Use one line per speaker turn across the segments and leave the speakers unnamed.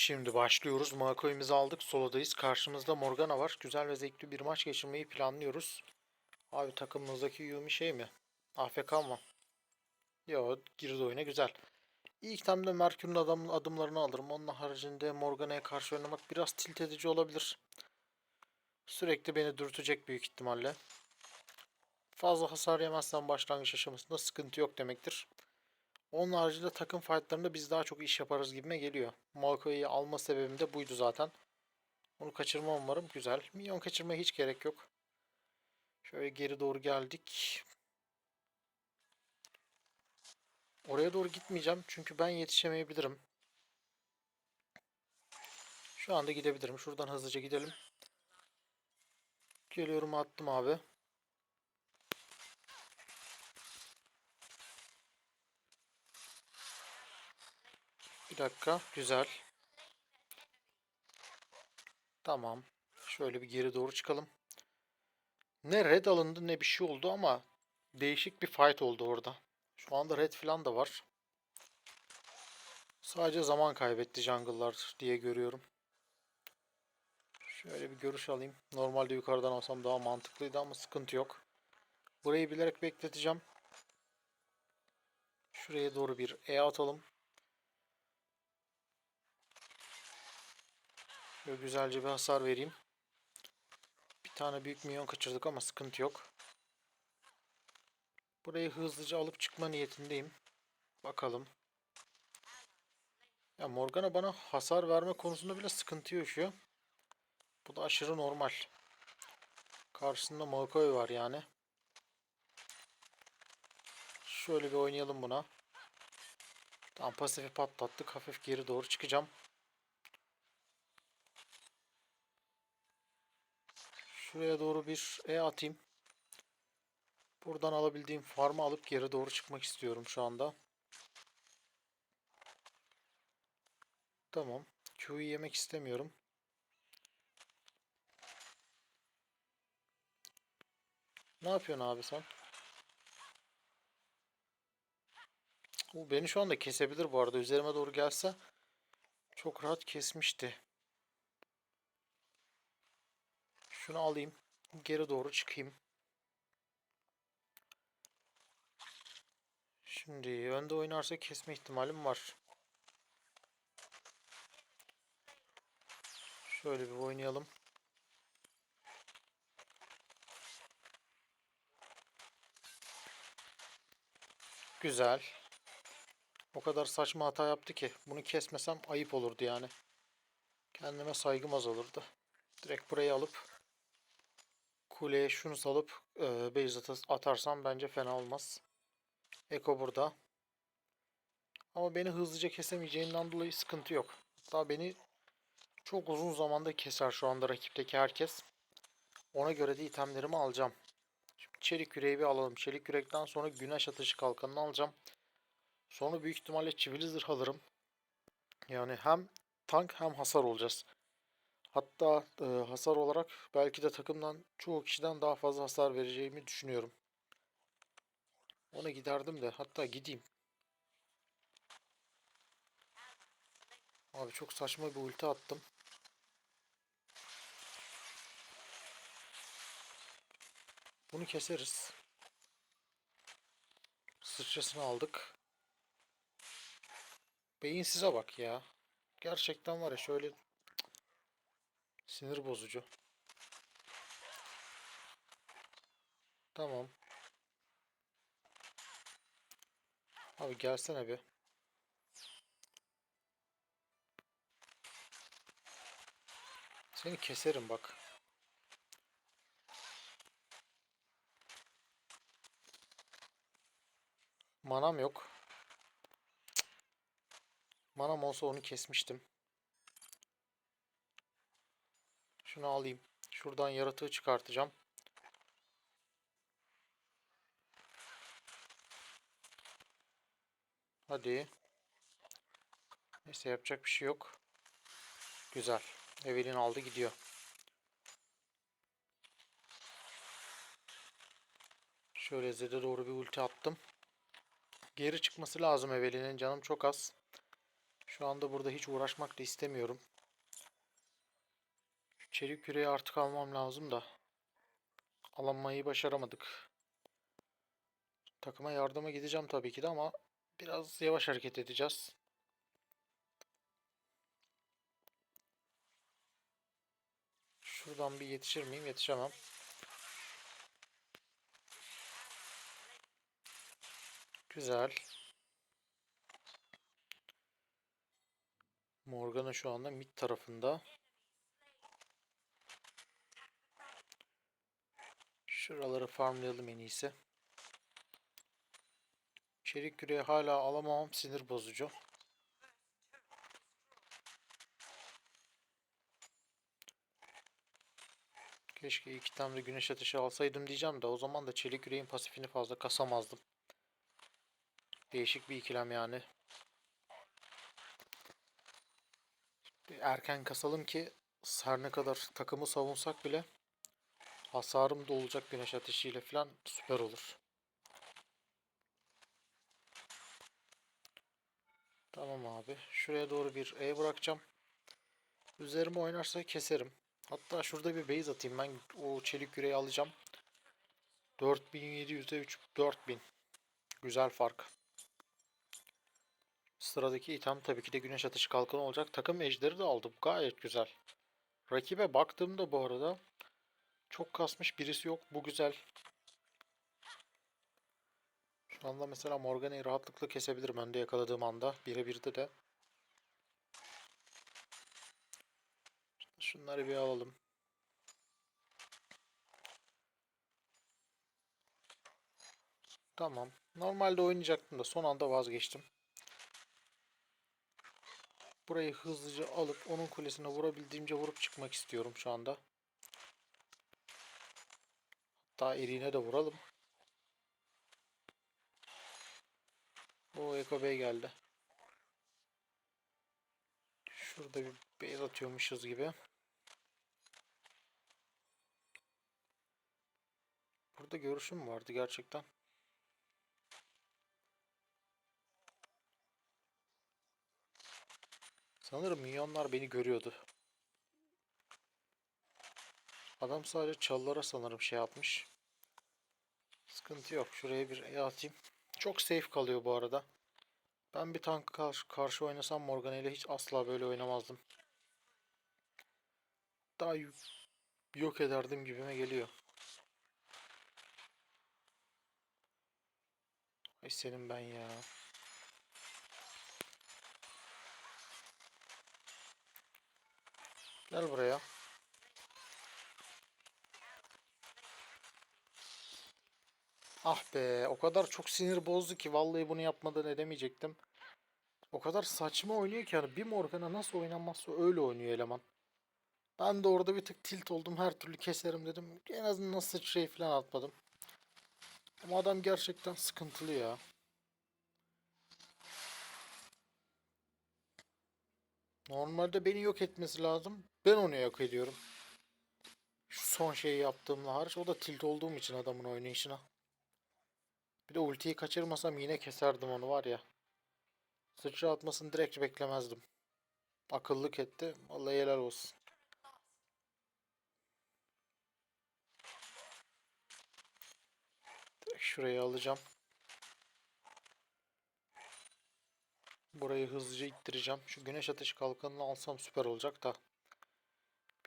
Şimdi başlıyoruz. Makoy'imizi aldık. Solodayız. Karşımızda Morgana var. Güzel ve zevkli bir maç geçirmeyi planlıyoruz. Abi takımımızdaki Yumi şey mi? AFK mı? Yo girdi oyuna güzel. İlk temde Merkür'ün adam, adımlarını alırım. Onun haricinde Morgana'ya karşı oynamak biraz tilt edici olabilir. Sürekli beni dürtecek büyük ihtimalle. Fazla hasar yemezsen başlangıç aşamasında sıkıntı yok demektir. Onun haricinde takım fightlarında biz daha çok iş yaparız gibime geliyor. Malko'yu alma sebebim de buydu zaten. Onu kaçırma umarım. Güzel. Minyon kaçırmaya hiç gerek yok. Şöyle geri doğru geldik. Oraya doğru gitmeyeceğim çünkü ben yetişemeyebilirim. Şu anda gidebilirim. Şuradan hızlıca gidelim. Geliyorum attım abi. Dakika. Güzel. Tamam. Şöyle bir geri doğru çıkalım. Ne red alındı ne bir şey oldu ama değişik bir fight oldu orada. Şu anda red falan da var. Sadece zaman kaybetti jungle'lar diye görüyorum. Şöyle bir görüş alayım. Normalde yukarıdan alsam daha mantıklıydı ama sıkıntı yok. Burayı bilerek bekleteceğim. Şuraya doğru bir E atalım. Şöyle güzelce bir hasar vereyim. Bir tane büyük minyon kaçırdık ama sıkıntı yok. Burayı hızlıca alıp çıkma niyetindeyim. Bakalım. Ya Morgana bana hasar verme konusunda bile sıkıntı yaşıyor. Bu da aşırı normal. Karşısında Malkoy var yani. Şöyle bir oynayalım buna. Tamam pasifi patlattık. Hafif geri doğru çıkacağım. Şuraya doğru bir E atayım. Buradan alabildiğim farmı alıp geri doğru çıkmak istiyorum şu anda. Tamam. Q'yu yemek istemiyorum. Ne yapıyorsun abi sen? O beni şu anda kesebilir bu arada. Üzerime doğru gelse çok rahat kesmişti. Şunu alayım. Geri doğru çıkayım. Şimdi önde oynarsa kesme ihtimalim var. Şöyle bir oynayalım. Güzel. O kadar saçma hata yaptı ki bunu kesmesem ayıp olurdu yani. Kendime saygım az olurdu. Direkt burayı alıp kuleye şunu salıp e, base atarsam bence fena olmaz. Eko burada. Ama beni hızlıca kesemeyeceğinden dolayı sıkıntı yok. Hatta beni çok uzun zamanda keser şu anda rakipteki herkes. Ona göre de itemlerimi alacağım. Şimdi çelik yüreği bir alalım. Çelik yürekten sonra güneş ateşi kalkanını alacağım. Sonra büyük ihtimalle çivili zırh alırım. Yani hem tank hem hasar olacağız. Hatta e, hasar olarak belki de takımdan çoğu kişiden daha fazla hasar vereceğimi düşünüyorum. Ona giderdim de hatta gideyim. Abi çok saçma bir ulti attım. Bunu keseriz. Sıçrasını aldık. Beyinsize bak ya. Gerçekten var ya şöyle sinir bozucu. Tamam. Abi gelsene bir. Seni keserim bak. Manam yok. Manam olsa onu kesmiştim. Şunu alayım. Şuradan yaratığı çıkartacağım. Hadi. Neyse yapacak bir şey yok. Güzel. Evelin aldı gidiyor. Şöyle Zed'e doğru bir ulti attım. Geri çıkması lazım Evelin'in. Canım çok az. Şu anda burada hiç uğraşmak da istemiyorum. Çelik küreği artık almam lazım da. Alamayı başaramadık. Takıma yardıma gideceğim tabii ki de ama biraz yavaş hareket edeceğiz. Şuradan bir yetişir miyim? Yetişemem. Güzel. Morgana şu anda mid tarafında. Şuraları farmlayalım en iyisi. Çelik küreği hala alamamam sinir bozucu. Keşke iki tane de güneş ateşi alsaydım diyeceğim de o zaman da çelik yüreğin pasifini fazla kasamazdım. Değişik bir ikilem yani. Erken kasalım ki her ne kadar takımı savunsak bile hasarım da olacak güneş ateşiyle falan süper olur. Tamam abi. Şuraya doğru bir E bırakacağım. Üzerime oynarsa keserim. Hatta şurada bir base atayım. Ben o çelik yüreği alacağım. 4700'e 3 4000. Güzel fark. Sıradaki item tabii ki de güneş ateşi kalkanı olacak. Takım ejderi de aldım. Gayet güzel. Rakibe baktığımda bu arada çok kasmış birisi yok. Bu güzel. Şu anda mesela Morgana'yı rahatlıkla kesebilirim önde yakaladığım anda. Birebirde de. Şunları bir alalım. Tamam. Normalde oynayacaktım da son anda vazgeçtim. Burayı hızlıca alıp onun kulesine vurabildiğimce vurup çıkmak istiyorum şu anda. Hatta eriğine de vuralım. O Eko Bey geldi. Şurada bir beyaz atıyormuşuz gibi. Burada görüşüm vardı gerçekten. Sanırım minyonlar beni görüyordu. Adam sadece çalılara sanırım şey yapmış. Sıkıntı yok. Şuraya bir E atayım. Çok safe kalıyor bu arada. Ben bir tank karşı, karşı oynasam Morgana ile hiç asla böyle oynamazdım. Daha yok ederdim gibime geliyor. Ay senin ben ya. Gel buraya. Ah be, o kadar çok sinir bozdu ki vallahi bunu yapmadan edemeyecektim. O kadar saçma oynuyor ki hani bir Morgana nasıl oynanmazsa öyle oynuyor eleman. Ben de orada bir tık tilt oldum. Her türlü keserim dedim. En azından sıçrayı falan atmadım. Ama adam gerçekten sıkıntılı ya. Normalde beni yok etmesi lazım. Ben onu yok ediyorum. Şu son şeyi yaptığımla hariç. O da tilt olduğum için adamın oynayışına. Bir de ultiyi kaçırmasam yine keserdim onu var ya. Sıçra atmasını direkt beklemezdim. Akıllık etti. Vallahi helal olsun. Direkt şurayı alacağım. Burayı hızlıca ittireceğim. Şu güneş ateşi kalkanını alsam süper olacak da.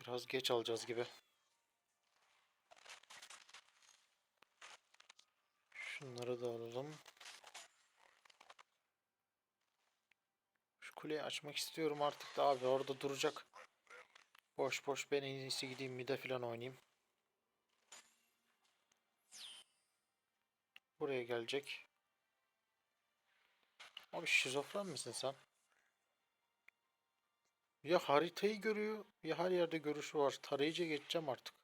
Biraz geç alacağız gibi. Şunları da alalım. Şu kuleyi açmak istiyorum artık da abi orada duracak. Boş boş ben en iyisi gideyim mide falan oynayayım. Buraya gelecek. Abi şizofren misin sen? Ya haritayı görüyor ya her yerde görüşü var. Tarayıcı geçeceğim artık.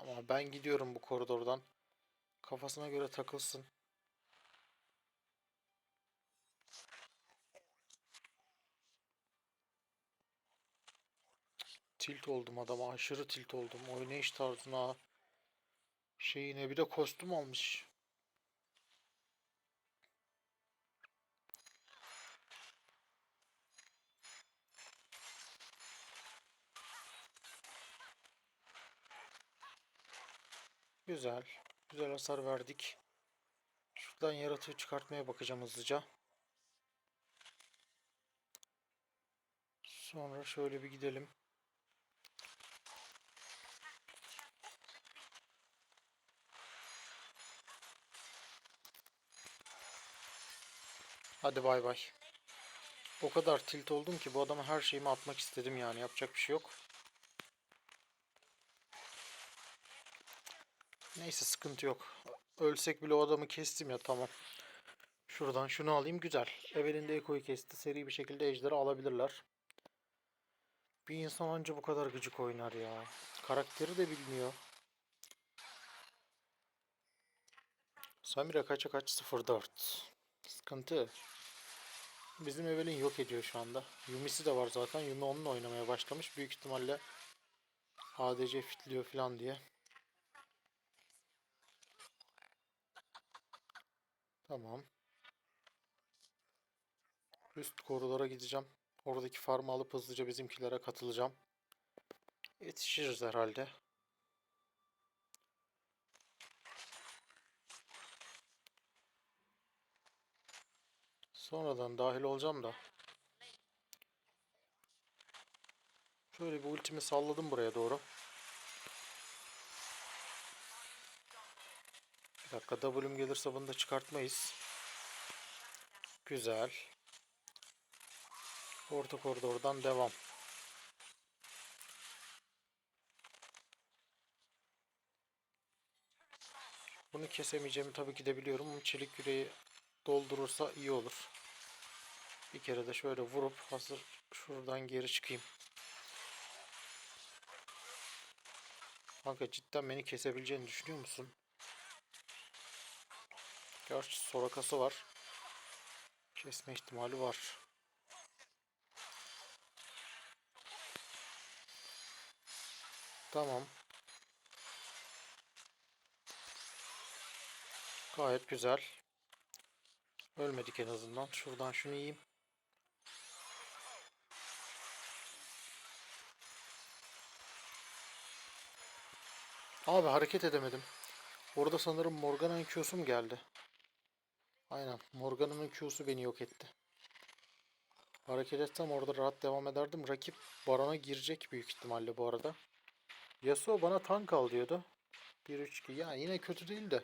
Ama ben gidiyorum bu koridordan. Kafasına göre takılsın. Tilt oldum adama. Aşırı tilt oldum. Oynayış tarzına, Şeyine bir de kostüm almış. Güzel. Güzel hasar verdik. Şuradan yaratığı çıkartmaya bakacağım hızlıca. Sonra şöyle bir gidelim. Hadi bay bay. O kadar tilt oldum ki bu adama her şeyimi atmak istedim yani. Yapacak bir şey yok. Neyse sıkıntı yok. Ölsek bile o adamı kestim ya tamam. Şuradan şunu alayım güzel. Evelinde Eko'yu kesti. Seri bir şekilde ejderi alabilirler. Bir insan anca bu kadar gıcık oynar ya. Karakteri de bilmiyor. Samira kaça kaç 04. Sıkıntı. Bizim Evelyn yok ediyor şu anda. Yumi'si de var zaten. Yumi onunla oynamaya başlamış. Büyük ihtimalle ADC fitliyor falan diye. Tamam. Üst koridora gideceğim. Oradaki farmı alıp hızlıca bizimkilere katılacağım. Yetişiriz herhalde. Sonradan dahil olacağım da. Şöyle bir ultimi salladım buraya doğru. Bir dakika W'm gelirse bunu da çıkartmayız. Güzel. Orta koridordan devam. Bunu kesemeyeceğimi tabii ki de biliyorum ama çelik yüreği doldurursa iyi olur. Bir kere de şöyle vurup hazır şuradan geri çıkayım. Kanka cidden beni kesebileceğini düşünüyor musun? Gerçi Sorakası var. Kesme ihtimali var. Tamam. Gayet güzel. Ölmedik en azından. Şuradan şunu yiyeyim. Abi hareket edemedim. Orada sanırım Morgana'nın Q'su mu geldi? Aynen. Morgana'nın Q'su beni yok etti. Hareket etsem orada rahat devam ederdim. Rakip Baron'a girecek büyük ihtimalle bu arada. Yasuo bana tank al diyordu. 1-3-2. Ya yine kötü değil de.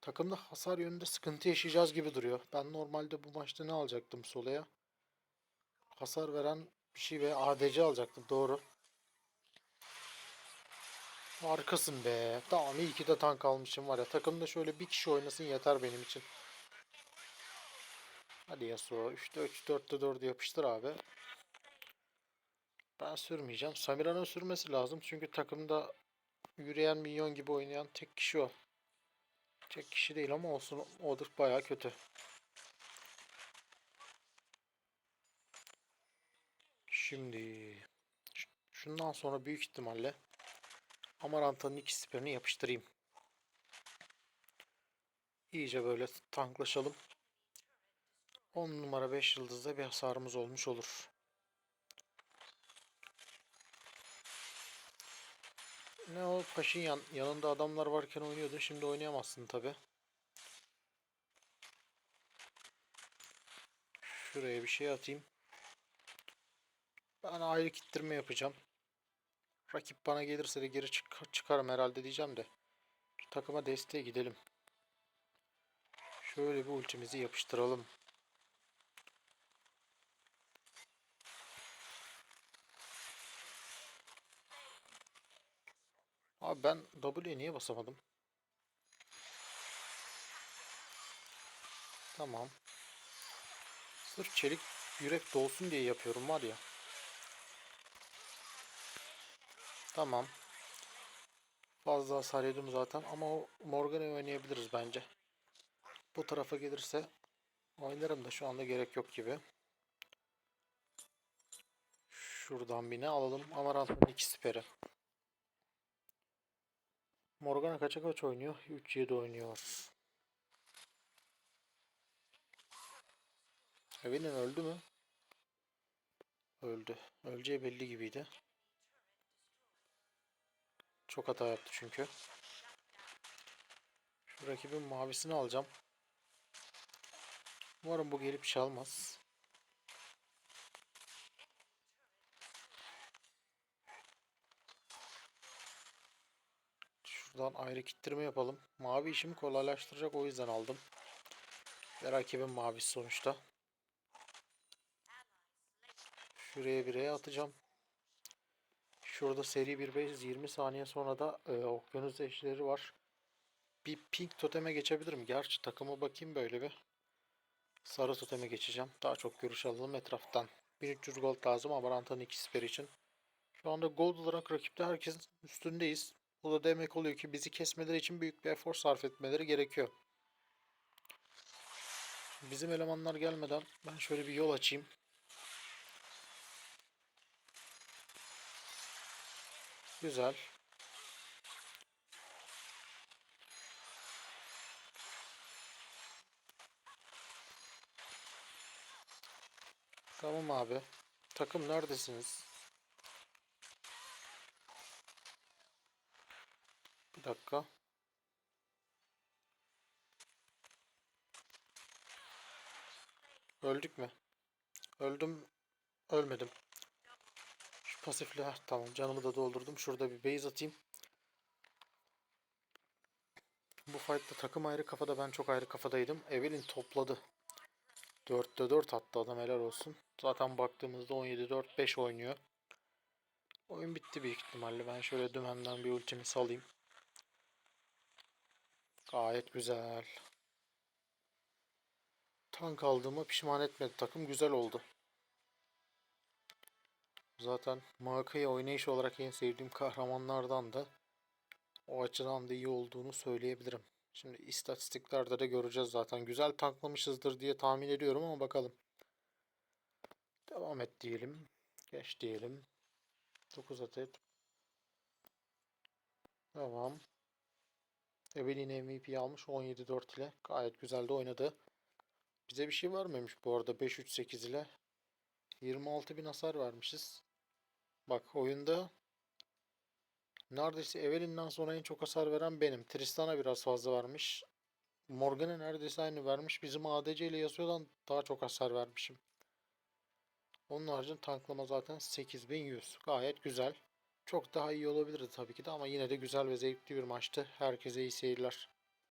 Takımda hasar yönünde sıkıntı yaşayacağız gibi duruyor. Ben normalde bu maçta ne alacaktım solaya? Hasar veren bir şey ve ADC alacaktım. Doğru. Harikasın be. Tamam iyi ki de tank almışım var ya. Takımda şöyle bir kişi oynasın yeter benim için. Hadi Yasuo. 3'te 3, 4'te 4 yapıştır abi. Ben sürmeyeceğim. Samira'nın sürmesi lazım. Çünkü takımda yürüyen minyon gibi oynayan tek kişi o. Tek kişi değil ama olsun. Odur baya kötü. Şimdi şundan sonra büyük ihtimalle Amaranta'nın iki siperini yapıştırayım. İyice böyle tanklaşalım. 10 numara 5 yıldızda bir hasarımız olmuş olur. Ne o Paşinyan yanında adamlar varken oynuyordun. Şimdi oynayamazsın tabi. Şuraya bir şey atayım. Ben ayrı kittirme yapacağım. Rakip bana gelirse de geri çık çıkarım herhalde diyeceğim de. Takıma desteğe gidelim. Şöyle bir ultimizi yapıştıralım. Ben W'ye niye basamadım? Tamam. Sırf çelik yürek dolsun diye yapıyorum var ya. Tamam. Fazla hasar zaten ama o Morgan'ı oynayabiliriz bence. Bu tarafa gelirse oynarım da şu anda gerek yok gibi. Şuradan bir ne alalım. Amarant'ın iki siperi. Morgana kaça kaç oynuyor? 3-7 oynuyor. Evelyn öldü mü? Öldü. Öleceği belli gibiydi. Çok hata yaptı çünkü. Şu rakibin mavisini alacağım. Umarım bu gelip çalmaz. Şuradan ayrı kittirme yapalım. Mavi işimi kolaylaştıracak o yüzden aldım. Ve rakibin mavisi sonuçta. Şuraya bireye atacağım. Şurada seri bir base 20 saniye sonra da e, okyanus eşleri var. Bir pink toteme geçebilirim. Gerçi takıma bakayım böyle bir. Sarı toteme geçeceğim. Daha çok görüş alalım etraftan. 1300 gold lazım Amaranta'nın iki siper için. Şu anda gold olarak rakipte herkesin üstündeyiz. Bu da demek oluyor ki bizi kesmeleri için büyük bir efor sarf etmeleri gerekiyor. Bizim elemanlar gelmeden ben şöyle bir yol açayım. Güzel. Tamam abi. Takım neredesiniz? Dakika. Öldük mü? Öldüm. Ölmedim. Şu pasifle heh, tamam canımı da doldurdum. Şurada bir base atayım. Bu fight'ta takım ayrı kafada ben çok ayrı kafadaydım. Evelyn topladı. 4'te 4 attı adam helal olsun. Zaten baktığımızda 17-4-5 oynuyor. Oyun bitti büyük ihtimalle. Ben şöyle dümenden bir ultimi salayım. Gayet güzel. Tank aldığıma pişman etmedi. Takım güzel oldu. Zaten Makai oynayış olarak en sevdiğim kahramanlardan da o açıdan da iyi olduğunu söyleyebilirim. Şimdi istatistiklerde de göreceğiz zaten. Güzel tanklamışızdır diye tahmin ediyorum ama bakalım. Devam et diyelim. Geç diyelim. 9 adet. Devam. Evelyn MVP almış 17-4 ile. Gayet güzel de oynadı. Bize bir şey vermemiş bu arada 5-3-8 ile. 26 bin hasar vermişiz. Bak oyunda neredeyse Evelyn'den sonra en çok hasar veren benim. Tristan'a biraz fazla vermiş. Morgan'a neredeyse aynı vermiş. Bizim ADC ile Yasuo'dan daha çok hasar vermişim. Onun haricinde tanklama zaten 8100. Gayet güzel. Çok daha iyi olabilirdi tabii ki de ama yine de güzel ve zevkli bir maçtı. Herkese iyi seyirler.